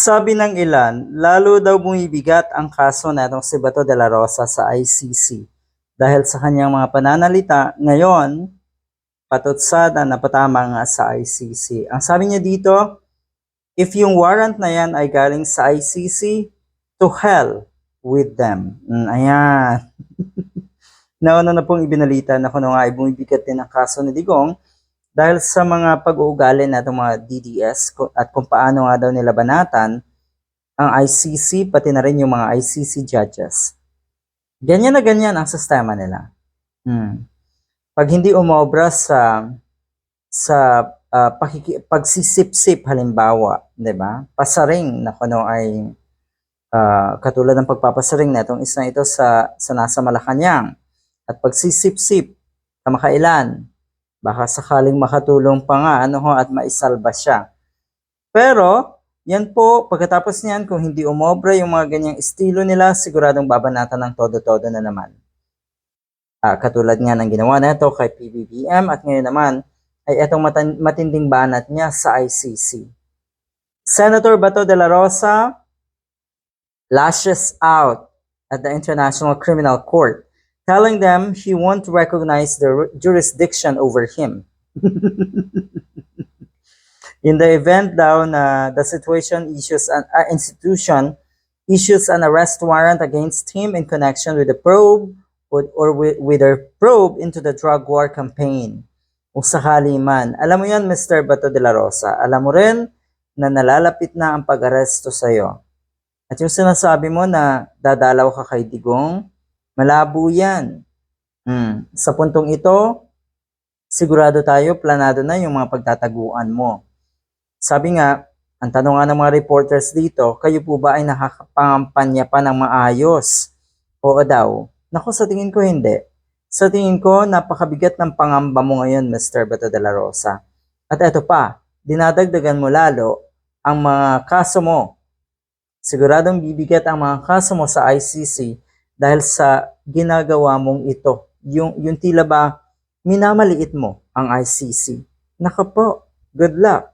Sabi ng ilan, lalo daw bumibigat ang kaso na itong si Bato de la Rosa sa ICC. Dahil sa kanyang mga pananalita, ngayon, patutsada na patama nga sa ICC. Ang sabi niya dito, if yung warrant na yan ay galing sa ICC, to hell with them. Mm, ayan. Nauna na pong ibinalita na kung nga ay bumibigat din ang kaso ni Digong dahil sa mga pag-uugali na mga DDS at kung paano nga daw nila banatan ang ICC pati na rin yung mga ICC judges. Ganyan na ganyan ang sistema nila. Hmm. Pag hindi umobra sa sa ah, pakiki, pagsisip-sip halimbawa, 'di ba? Pasaring na kuno ay ah, katulad ng pagpapasaring na itong isang ito sa sa nasa Malacanang at pagsisip-sip kamakailan baka sakaling makatulong pa nga ano ho at maisalba siya. Pero yan po pagkatapos niyan kung hindi umobra yung mga ganyang estilo nila siguradong babanatan ng todo-todo na naman. Ah, katulad nga ng ginawa na ito kay PBBM at ngayon naman ay itong matinding banat niya sa ICC. Senator Bato de la Rosa lashes out at the International Criminal Court, telling them he won't recognize the jurisdiction over him. In the event daw na the situation issues an uh, institution issues an arrest warrant against him in connection with the probe with, or with, with their probe into the drug war campaign. Kung sakali man. Alam mo yan, Mr. Bato de la Rosa. Alam mo rin na nalalapit na ang pag-aresto sa'yo. At yung sinasabi mo na dadalaw ka kay Digong, malabo yan. Hmm. Sa puntong ito, sigurado tayo, planado na yung mga pagtataguan mo. Sabi nga, ang tanong nga ng mga reporters dito, kayo po ba ay nakakapangampanya pa ng maayos? Oo daw. Naku, sa tingin ko hindi. Sa tingin ko, napakabigat ng pangamba mo ngayon, Mr. Bato de la Rosa. At eto pa, dinadagdagan mo lalo ang mga kaso mo. Siguradong bibigat ang mga kaso mo sa ICC dahil sa ginagawa mong ito. Yung, yung tila ba minamaliit mo ang ICC. Naka po, good luck.